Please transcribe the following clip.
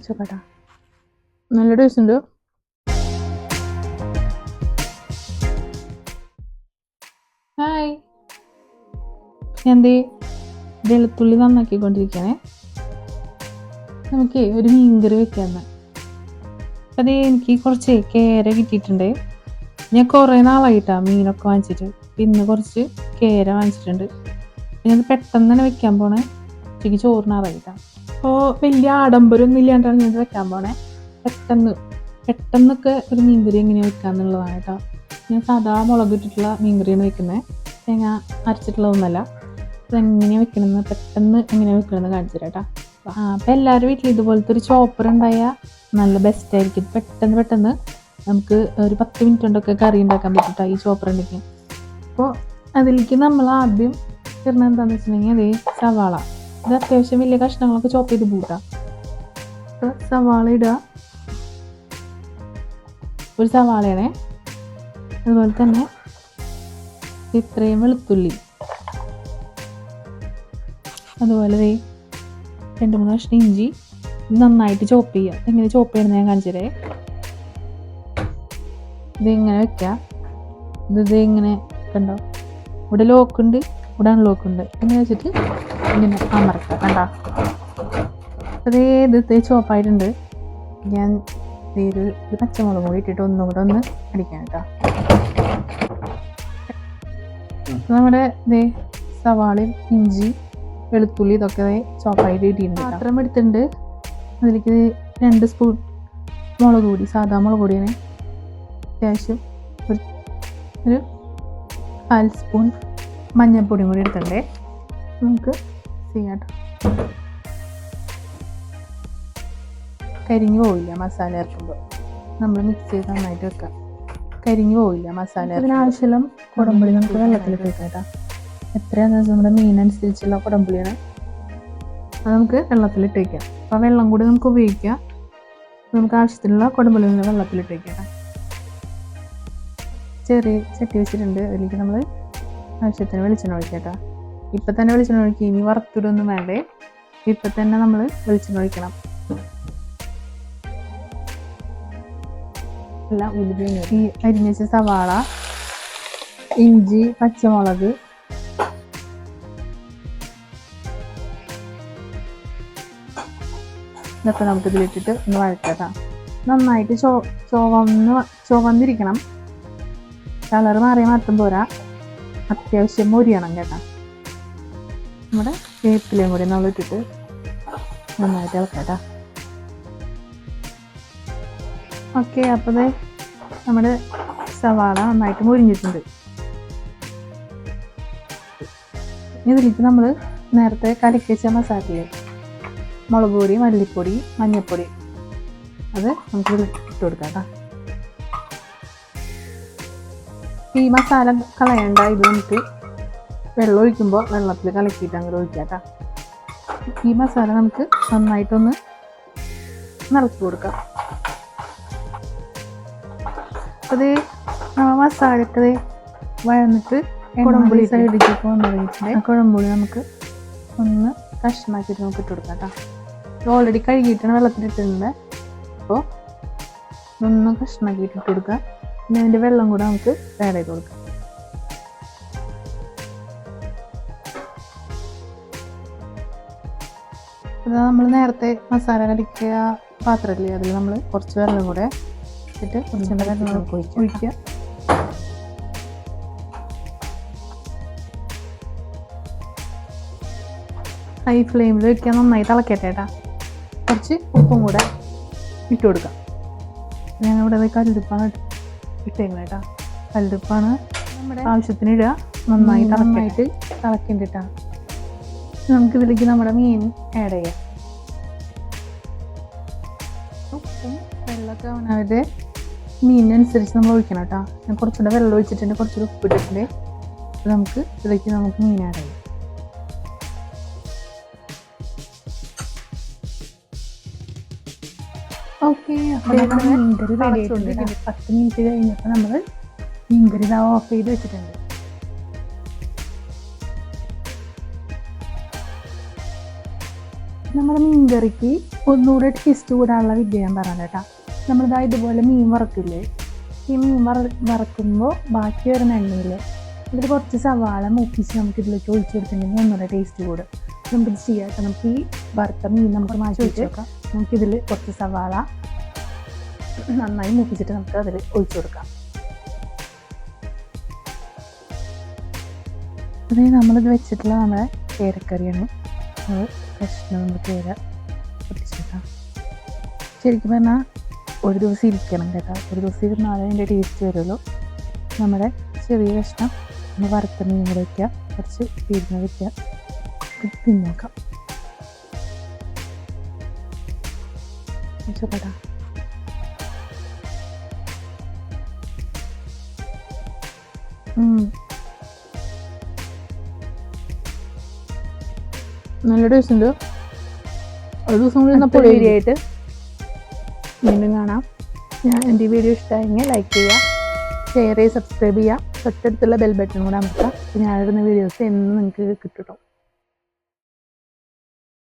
ചോക്കട്ടാ നല്ല ടേസ്റ്റ് ഉണ്ട് ഹായ്. എന്തേ? വെളുത്തുള്ളി നന്നാക്കിക്കൊണ്ടിരിക്കണേ. നമുക്ക് ഒരു മീൻകറി വെക്കാന്ന്. അത് എനിക്ക് കുറച്ച് കേര കിട്ടിയിട്ടുണ്ട്. ഞാൻ കുറേ നാളായിട്ടാ മീനൊക്കെ വാങ്ങിച്ചിട്ട്. പിന്നെ കുറച്ച് കേര വാങ്ങിച്ചിട്ടുണ്ട്. പിന്നെ അത് പെട്ടെന്ന് തന്നെ വെക്കാൻ പോണേ. ഉച്ചയ്ക്ക് ചോറിനാറായിട്ടാ അപ്പോൾ വലിയ ആഡംബരമൊന്നും ഇല്ലാണ്ടാണ് ഞാൻ വെക്കാൻ പോണേ. പെട്ടെന്ന് പെട്ടെന്നൊക്കെ ഒരു മീൻകറി എങ്ങനെ വെക്കാന്നുള്ളതാണ് കേട്ടോ. ഞാൻ സാധാ മുളക് ഇട്ടിട്ടുള്ള മീൻകറിയാണ് വെക്കുന്നത് തേങ്ങ അരച്ചിട്ടുള്ളതൊന്നുമല്ല. അതെങ്ങനെയാണ് വെക്കണമെന്ന് പെട്ടെന്ന് എങ്ങനെയാണ് വെക്കണമെന്ന് കാണിച്ചു കേട്ടോ. അപ്പോൾ അപ്പം എല്ലാവരും വീട്ടിൽ ഇതുപോലത്തെ ഒരു ചോപ്പർ ഉണ്ടായാൽ നല്ല ബെസ്റ്റ് ആയിരിക്കും. പെട്ടെന്ന് പെട്ടെന്ന് നമുക്ക് ഒരു പത്ത് മിനിറ്റ് കൊണ്ടൊക്കെ കറി ഉണ്ടാക്കാൻ പറ്റും ട്ടോ ഈ ചോപ്പർ ഉണ്ടെങ്കിൽ. അപ്പോൾ അതിലേക്ക് നമ്മൾ ആദ്യം ഇടുന്നത് എന്താണെന്ന് വെച്ചിട്ടുണ്ടെങ്കിൽ അതേ സവാള. ഇത് അത്യാവശ്യം വലിയ കഷ്ണങ്ങളൊക്കെ ചോപ്പ് ചെയ്ത് പൂട്ടാം അപ്പോൾ സവാള ഇടുക ഒരു സവാളയാണേ. അതുപോലെ തന്നെ ഇത്രയും വെളുത്തുള്ളി. അതുപോലെ ദേ രണ്ട് മൂന്ന് കഷ്ണം ഇഞ്ചി. നന്നായിട്ട് ചോപ്പ് ചെയ്യുക എങ്ങനെ ചോപ്പ് ചെയ്യണമെന്ന് ഞാൻ കാണിച്ചു തരേ ഇത് ഇങ്ങനെ വെക്കുക ഇത് ഇങ്ങനെ കണ്ടോ? ഇവിടെ ലോക്കുണ്ട് ഇവിടെ അൺലോക്ക് ഉണ്ട്. ഇങ്ങനെ വെച്ചിട്ട് ഇങ്ങനെ അമർക്കുക കണ്ടോ? അതേ ഇത് തേച്ച് ചോപ്പായിട്ടുണ്ട് ഞാൻ ഇത് ഒരു പച്ചമുളക് കൂടി ഇട്ടിട്ട് ഒന്നും കൂടെ ഒന്ന് അടിക്കാം കേട്ടോ. നമ്മുടെ ഇതേ സവാളയും ഇഞ്ചി വെളുത്തുള്ളി ഇതൊക്കെ ചോപ്പായിട്ട് ഇട്ടിട്ടുണ്ട് പാത്രം എടുത്തിട്ടുണ്ട്. അതിലേക്ക് രണ്ട് സ്പൂൺ മുളക് പൊടി സാധാ മുളക് പൊടിയാണ്. അത്യാവശ്യം ഒരു ഒരു കാൽ സ്പൂൺ മഞ്ഞൾപ്പൊടിയും കൂടി എടുത്തിട്ടുണ്ട്. നമുക്ക് ചെയ്യാം കരിഞ്ഞു പോവില്ല മസാല ഇറക്കുമ്പോൾ നമ്മൾ മിക്സ് ചെയ്ത് നന്നായിട്ട് വെക്കാം. കരിഞ്ഞു പോവില്ല മസാല ഇതിനാവശ്യം കുടമ്പുളി നമുക്ക് വെള്ളത്തിൽ വെക്കാം കേട്ടോ. എത്രയാണെന്ന് വെച്ചാൽ നമ്മുടെ മീനനുസരിച്ചുള്ള കുടമ്പുളിയാണ് അത് നമുക്ക് വെള്ളത്തിൽ ഇട്ടേക്കാം അപ്പോൾ വെള്ളം കൂടി നമുക്ക് ഉപയോഗിക്കാം. നമുക്ക് ആവശ്യത്തിനുള്ള കുടമ്പുളി വെള്ളത്തിലിട്ട് വയ്ക്കാം ഇട്ടേക്കാം ചെറിയ ചട്ടി വെച്ചിട്ടുണ്ട്. അതിലേക്ക് നമ്മൾ ആവശ്യത്തിന് വെളിച്ചെണ്ണ ഒഴിക്കാം കേട്ടോ. ഇപ്പം തന്നെ വെളിച്ചെണ്ണ ഒഴിക്കുക ഇനി വറുത്തിടൊന്നും വേണ്ടേ? ഇപ്പം തന്നെ നമ്മൾ വെളിച്ചെണ്ണ ഒഴിക്കണം അല്ല ഈ അരിഞ്ഞ സവാള ഇഞ്ചി പച്ചമുളക് ഇതൊക്കെ നമുക്ക് ഇതിലിട്ടിട്ട് ഒന്ന് വഴറ്റാം. നന്നായിട്ട് ചോ ചുവന്ന് ചുവന്നിരിക്കണം. കളർ മാറിയ മാത്രം പോരാ. അത്യാവശ്യം മൊരിയണം കേട്ടോ. നമ്മുടെ വേപ്പിലയും കൂടി നമ്മൾ ഇട്ടിട്ട് നന്നായിട്ട് ഇളക്കാം ഓക്കെ അപ്പോൾ നമ്മുടെ സവാള നന്നായിട്ട് മുരിഞ്ഞിട്ടുണ്ട്. ഇതിലേക്ക് നമ്മൾ നേരത്തെ കലക്കി വെച്ച മസാലയില്ലേ? മുളക് പൊടി മല്ലിപ്പൊടി മഞ്ഞൾപ്പൊടി. അത് നമുക്ക് ഇട്ട് കൊടുക്കാം ഈ മസാല കളയണ്ട ഇത് നമുക്ക് വെള്ളം ഒഴിക്കുമ്പോൾ വെള്ളത്തിൽ കലക്കിയിട്ട് അങ്ങനെ ഒഴിക്കാം കേട്ടോ ഈ മസാല നമുക്ക് നന്നായിട്ടൊന്ന് നിറച്ച് കൊടുക്കാം. അത് മസാലക്കത് വഴന്നിട്ട് കുഴമ്പുളി സൈഡിലേക്ക് കൊണ്ടുപോയിട്ടുണ്ട് കുഴമ്പുളി നമുക്ക് ഒന്ന് കഷ്ണമാക്കിയിട്ട് നമുക്ക് ഇട്ട് കൊടുക്കാം കേട്ടോ ഓൾറെഡി കഴുകിയിട്ടാണ് വെള്ളത്തിലിട്ടിട്ടുണ്ട് അപ്പോൾ ഒന്ന് കഷ്ണമാക്കിയിട്ട് ഇട്ട് കൊടുക്കുക പിന്നെ അതിന്റെ വെള്ളം കൂടെ നമുക്ക് ആഡ് ചെയ്ത് കൊടുക്കാം. അത് നമ്മൾ നേരത്തെ മസാല കടിക്കുക പാത്രമില്ലേ അതിൽ നമ്മൾ കുറച്ച് വെള്ളം കൂടെ ഇട്ടിട്ട് കുറച്ച് വെള്ളം ഒഴിക്കുക. ഹൈ ഫ്ലെയിമിൽ വെക്കാൻ നന്നായി തിളക്കട്ടെ കേട്ടാ കുറച്ച് ഉപ്പും കൂടെ ഇട്ട് കൊടുക്കാം. ഞാൻ ഇവിടെ കല്ലുപ്പാണ് ഇട്ടേക്കുന്നത് കേട്ടാ കല്ലുപ്പാണ് നമ്മുടെ ആവശ്യത്തിന് ഇടുക. നന്നായി നന്നായിട്ട് തിളക്കേണ്ടിട്ടാ നമുക്കിതിലേക്ക് നമ്മുടെ മീൻ ആഡ് ചെയ്യാം. ഉപ്പും വെള്ളമൊക്കെ അവനവരുടെ മീനിനനുസരിച്ച് നമ്മൾ ഒഴിക്കണം കേട്ടോ. ഞാൻ കുറച്ചുകൂടെ വെള്ളം ഒഴിച്ചിട്ടുണ്ട്. കുറച്ചുകൂടെ ഉപ്പ് ഇട്ടിട്ടുണ്ട്. നമുക്ക് ഇതിലേക്ക് നമുക്ക് മീൻ ആഡ് ചെയ്യാം. ഓക്കെ മീൻകറി റെഡി ആയിട്ടുണ്ട് പത്ത് മിനിറ്റ് കഴിഞ്ഞപ്പോൾ നമ്മൾ മീൻകറി ഇതാ ഓഫ് ചെയ്ത് വെച്ചിട്ടുണ്ട്. നമ്മുടെ മീൻകറിക്ക് ഒന്നുകൂടെ ടേസ്റ്റ് കൂടാനുള്ള വിദ്യ ഞാൻ പറഞ്ഞത് കേട്ടോ. നമ്മളിതാ ഇതുപോലെ മീൻ വറക്കില്ലേ? ഈ മീൻ വറ വറക്കുമ്പോൾ ബാക്കി വരുന്ന എണ്ണയിൽ ഇതിൽ കുറച്ച് സവാള മൂപ്പിച്ച് നമുക്ക് ഇതിലേക്ക് ഒഴിച്ചു കൊടുത്തിട്ടുണ്ടെങ്കിൽ ഒന്നുകൂടെ ടേസ്റ്റ് കൂടും. നമുക്കിത് ചെയ്യാം നമുക്ക് ഈ വറുത്ത മീൻ നമുക്ക് മാറ്റി വെച്ച് നോക്കാം നമുക്കിതിൽ കുറച്ച് സവാള നന്നായി മൂപ്പിച്ചിട്ട് നമുക്ക് അതിൽ ഒഴിച്ചു കൊടുക്കാം. ഇത് നമ്മളിത് വെച്ചിട്ടുള്ള നമ്മുടെ കേരക്കറിയാണ് നമ്മൾ കഷ്ണം നമ്മൾ കേര പൊട്ടിച്ചെടുക്കാം ശരിക്കും പറഞ്ഞാൽ ഒരു ദിവസം ഇരിക്കണം കേട്ടോ. ഒരു ദിവസം ഇരുന്നാലേ അതിന്റെ ടേസ്റ്റ് വരുള്ളൂ. നമ്മുടെ ചെറിയ കഷ്ണം നമ്മൾ വറുത്ത മീൻ കൂടെ വയ്ക്കുക കുറച്ച് പിരിഞ്ഞ് വയ്ക്കുക ഇത് തിന്ന് നോക്കാം. ചോട്ടാ നല്ല ടേസ്റ്റ് ഉണ്ട് ഒരു ദിവസം കൂടി എന്നാൽ വീഡിയോ ആയിട്ട് വീണ്ടും കാണാം. ഞാൻ എന്റെ ഈ വീഡിയോ ഇഷ്ടമായെങ്കിൽ ലൈക്ക് ചെയ്യുക ഷെയർ ചെയ്യുക സബ്സ്ക്രൈബ് ചെയ്യുക. തൊട്ടടുത്തുള്ള ബെൽ ബട്ടൺ കൂടെ അമർത്താം ഞാനിടുന്ന വീഡിയോസ് എന്നും നിങ്ങൾക്ക് കിട്ടും